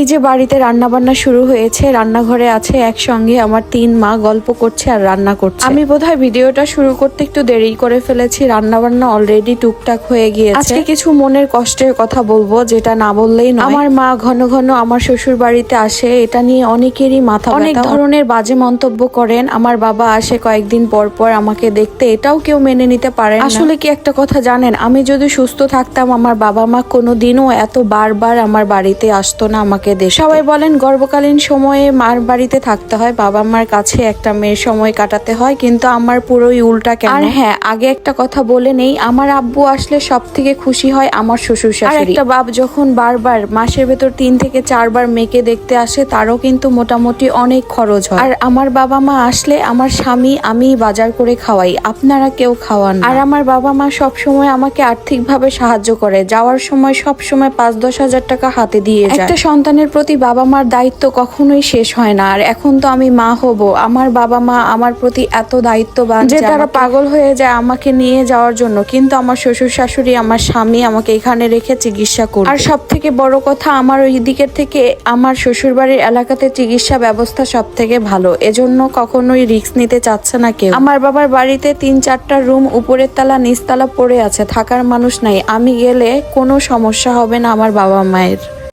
এই যে বাড়িতে রান্না বান্না শুরু হয়েছে রান্নাঘরে আছে একসঙ্গে আমার তিন মা গল্প করছে আর রান্না করছে। আমি বোধহয় ভিডিওটা শুরু করতে একটু দেরি করে ফেলেছি রান্না বান্না অলরেডি টুকটাক হয়ে গিয়েছে। আজকে কিছু মনের কষ্টের কথা বলব যেটা না বললেই নয়। আমার মা ঘন ঘন আমার শ্বশুর বাড়িতে আসে এটা নিয়ে অনেকেরই মাথা অনেক ধরনের বাজে মন্তব্য করেন আমার বাবা আসে কয়েকদিন পর পর আমাকে দেখতে এটাও কেউ মেনে নিতে পারে আসলে কি একটা কথা জানেন আমি যদি সুস্থ থাকতাম আমার বাবা মা কোনোদিনও এত বারবার আমার বাড়িতে আসতো না আমাকে দেখতে সবাই বলেন গর্ভকালীন সময়ে মার বাড়িতে থাকতে হয় বাবা মার কাছে একটা মেয়ের সময় কাটাতে হয় কিন্তু আমার পুরোই উল্টা কেন? আর হ্যাঁ আগে একটা কথা বলে নেই আমার আব্বু আসলে সব থেকে খুশি হয় আমার শ্বশুর শাশুড়ি আর একটা বাপ যখন বারবার মাসের ভেতর তিন থেকে চারবার মেয়েকে দেখতে আসে তারও কিন্তু মোটামুটি অনেক খরচ হয়। আর আমার বাবা মা আসলে আমার স্বামী আমি বাজার করে খাওয়াই আপনারা কেউ খাওয়ান আর আমার বাবা মা সব সময় আমাকে আর্থিকভাবে সাহায্য করে যাওয়ার সময় সব সময় পাঁচ দশ হাজার টাকা হাতে দিয়ে যায়। একটা সন্তানের প্রতি বাবা মার দায়িত্ব কখনোই শেষ হয় না। আর এখন তো আমি মা হব। আমার বাবা মা আমার প্রতি এত দায়িত্ববান যে তারা পাগল হয়ে যায় আমাকে নিয়ে যাওয়ার জন্য। কিন্তু আমার শ্বশুর শাশুড়ি আমার স্বামী আমাকে এখানে রেখে চিকিৎসা করবে। আর সব থেকে বড় কথা আমার ওই দিকের থেকে আমার শ্বশুর বাড়ির এলাকাতে চিকিৎসা ব্যবস্থা সব থেকে ভালো। এজন্য কখনোই রিস্ক নিতে চাচ্ছে না কেউ। আমার বাবার বাড়িতে তিন চারটা রুম উপরের তলা নিচতলা পড়ে আছে। থাকার মানুষ নাই। আমি গেলে কোনো সমস্যা হবে না আমার বাবা মায়ের